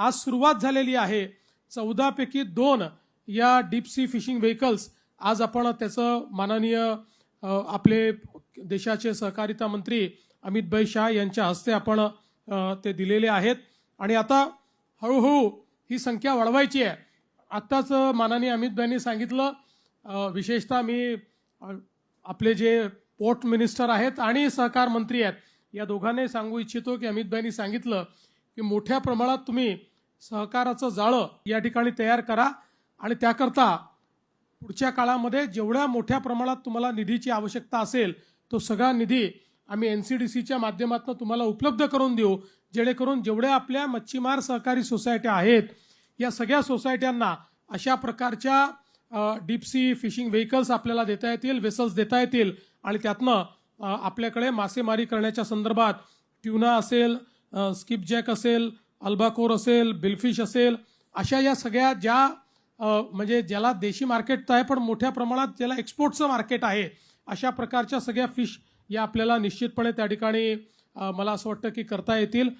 आज सुरुवात झालेली आहे. चौदापैकी दोन या डीप सी फिशिंग व्हेकल्स आज आपण त्याचं माननीय आपले देशाचे सहकारिता मंत्री अमित भाई शाह यांच्या हस्ते आपण ते दिलेले आहेत. आणि आता हळूहळू ही संख्या वाढवायची आहे. आत्ताच माननीय अमितभाईंनी सांगितलं विशेषतः मी आपले जे पोर्ट मिनिस्टर आहेत आणि सहकार मंत्री आहेत या दोघांनाही सांगू इच्छितो की अमितभाईंनी सांगितलं की मोठ्या प्रमाणात तुम्ही सहकाराचं जाळं या ठिकाणी तयार करा आणि त्याकरता पुढच्या काळामध्ये जेवढ्या मोठ्या प्रमाणात तुम्हाला निधीची आवश्यकता असेल तो सगळा निधी आम्ही एन सी डी सीच्या माध्यमातून तुम्हाला उपलब्ध करून देऊ जेणेकरून जेवढ्या आपल्या मच्छीमार सहकारी सोसायट्या आहेत या सगळ्या सोसायट्यांना अशा प्रकारच्या डीप सी फिशिंग व्हेकल्स आपल्याला देता येतील वेसल्स देता येतील आणि त्यातनं आपल्याकडे मासेमारी करण्याच्या संदर्भात ट्युना असेल स्किप जॅक असेल अल्बाकोर असेल बिलफिश असेल अशा या सगळ्या ज्या म्हणजे ज्याला देशी मार्केट आहे पण मोठ्या प्रमाणात ज्याला एक्सपोर्टचं मार्केट आहे अशा प्रकारच्या सगळ्या फिश या आपल्याला निश्चितपणे त्या ठिकाणी मला असं वाटतं की करता येतील.